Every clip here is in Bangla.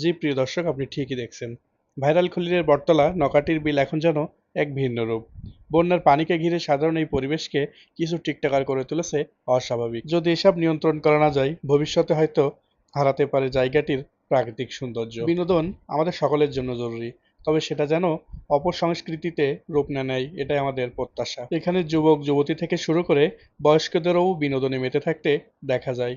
জি প্রিয় দর্শক আপনি ঠিকই দেখছেন। ভাইরাল খলিলের বটতলা নকাটির বিল এখন যেন এক ভিন্ন রূপ। বন্যার পানিকে ঘিরে সাধারণ এই পরিবেশকে কিছু টিকটাকার করে তুলেছে অস্বাভাবিক। যদি এসব নিয়ন্ত্রণ করা না যায় ভবিষ্যতে হয়তো হারাতে পারে জায়গাটির প্রাকৃতিক সৌন্দর্য। বিনোদন আমাদের সকলের জন্য জরুরি তবে সেটা যেন অপসংস্কৃতিতে রূপ না নেয় এটাই আমাদের প্রত্যাশা। এখানে যুবক যুবতী থেকে শুরু করে বয়স্কদেরও বিনোদনে মেতে থাকতে দেখা যায়।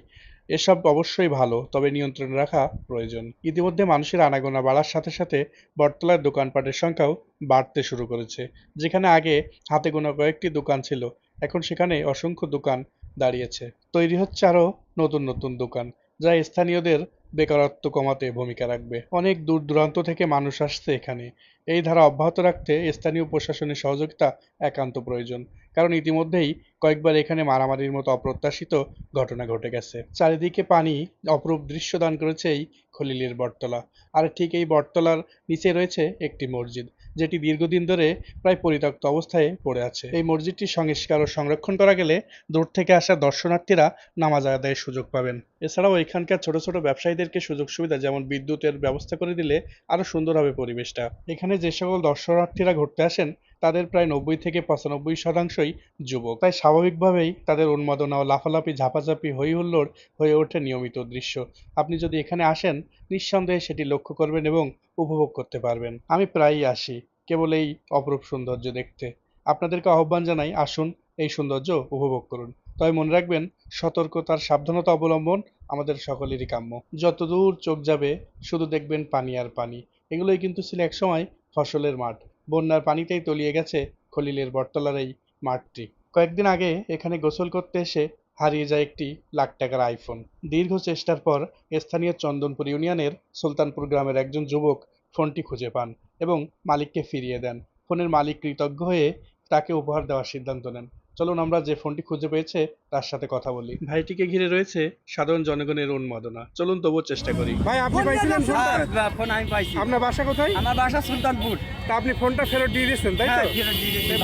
এসব অবশ্যই ভালো, তবে নিয়ন্ত্রণে রাখা প্রয়োজন। ইতিমধ্যে মানুষের আনাগোনা বাড়ার সাথে সাথে বটতলার দোকানপাটের সংখ্যাও বাড়তে শুরু করেছে, যেখানে আগে হাতে গোনা কয়েকটি দোকান ছিল, এখন সেখানে অসংখ্য দোকান দাঁড়িয়েছে। তৈরি হচ্ছে আরও নতুন নতুন দোকান, যা স্থানীয়দের বেকারত্ব কমাতে ভূমিকা রাখবে। অনেক দূর দূরান্ত থেকে মানুষ আসছে এখানে। এই ধারা অব্যাহত রাখতে স্থানীয় প্রশাসনের সহযোগিতা একান্ত প্রয়োজন, কারণ ইতিমধ্যেই কয়েকবার এখানে মারামারির মতো অপ্রত্যাশিত ঘটনা ঘটে গেছে। চারিদিকে পানি, অপরূপ দৃশ্য দান করেছে এই খলিলের বটতলা। আর ঠিক এই বটতলার নিচে রয়েছে একটি মসজিদ, যেটি দীর্ঘদিন ধরে প্রায় পরিত্যক্ত অবস্থায় পড়ে আছে। এই মসজিদটি সংস্কার ও সংরক্ষণ করা গেলে দূর থেকে আসা দর্শনার্থীরা নামাজ আদায়ের সুযোগ পাবেন। এছাড়াও এখানকার ছোট ছোট ব্যবসায়ীদেরকে সুযোগ সুবিধা যেমন বিদ্যুতের ব্যবস্থা করে দিলে আরও সুন্দর হবে পরিবেশটা। এখানে যে সকল দর্শনার্থীরা ঘুরতে আসেন, তাদের প্রায় নব্বই থেকে পঁচানব্বই শতাংশই যুবক। তাই স্বাভাবিকভাবেই তাদের উন্মাদনা ও লাফালাফি, ঝাপাঝাপি হই হুল্লোড় হয়ে ওঠে নিয়মিত দৃশ্য। আপনি যদি এখানে আসেন, নিঃসন্দেহে সেটি লক্ষ্য করবেন এবং উপভোগ করতে পারবেন। আমি প্রায়ই আসি, কেবল এই অপরূপ সৌন্দর্য দেখতে। আপনাদেরকে আহ্বান জানাই, আসুন এই সৌন্দর্য উপভোগ করুন। তবে মনে রাখবেন, সতর্কতার সাবধানতা অবলম্বন আমাদের সকলেরই কাম্য। যতদূর চোখ যাবে, শুধু দেখবেন পানি আর পানি। এগুলোই কিন্তু ছিল একসময় ফসলের মাঠ। বন্যার পানিতেই তলিয়ে গেছে খলিলের বটতলার এই মাঠটি। কয়েকদিন আগে এখানে গোসল করতে এসে হারিয়ে যায় একটি লাখ টাকার আইফোন। দীর্ঘ চেষ্টার পর স্থানীয় চন্দনপুর ইউনিয়নের সুলতানপুর গ্রামের একজন যুবক ফোনটি খুঁজে পান এবং মালিককে ফিরিয়ে দেন। ফোনের মালিক কৃতজ্ঞ হয়ে তাকে উপহার দেওয়ার সিদ্ধান্ত নেন। চলুন আমরা যে ফোনটি খুঁজে পেয়েছে তার সাথে কথা বলি। ভাইটিকে ঘিরে রয়েছে সাধারণ জনগণের উন্মাদনা। চলুন তবুও চেষ্টা করি। ভাই আপনি পাইছিলেন হ্যাঁ, ফোন আমি পাইছি। আপনার বাসা কোথায়? আমার বাসা সুলতানপুর। তা আপনি ফোনটা ফেরত দিয়ে দিয়েছেন তাই হ্যাঁ তো?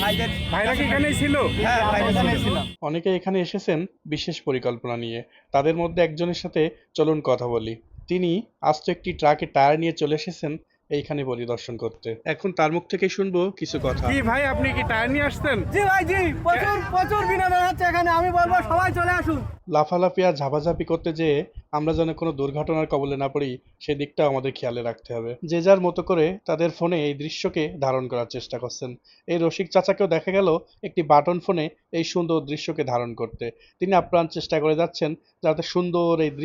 ভাইদের ভাইরা কি এখানেই ছিল? হ্যাঁ অনেকে এখানে এসেছেন বিশেষ পরিকল্পনা নিয়ে। তাদের মধ্যে একজনের সাথে চলুন কথা বলি। তিনি আস্ত একটি ট্রাকে টায়ার নিয়ে চলে এসেছেন। এইখানে পরিদর্শন করতে। এখন তার মুখ থেকে শুনব কিছু কথা। কি ভাই আপনি কি টায়ার নিয়ে আসতেন জি ভাই জি। প্রচুর প্রচুর বিনোদন হচ্ছে এখানে। আমি বলব সবাই চলে আসুন। লাফালাফি আর ঝাপাঝাপি করতে যেয়ে আমরা যেন কোনো দুর্ঘটনার কবলে না পড়ি সেদিকটাও আমাদের খেয়ালে রাখতে হবে। যে যার মতো করে তাদের ফোনে এই দৃশ্যকে ধারণ করার চেষ্টা করছেন। এই রসিক চাচাকেও দেখা গেল একটি বাটন ফোনে এই সুন্দর দৃশ্যকে ধারণ করতে। তিনি আপ্রাণ চেষ্টা করে যাচ্ছেন যাতে সুন্দর এই দৃশ্য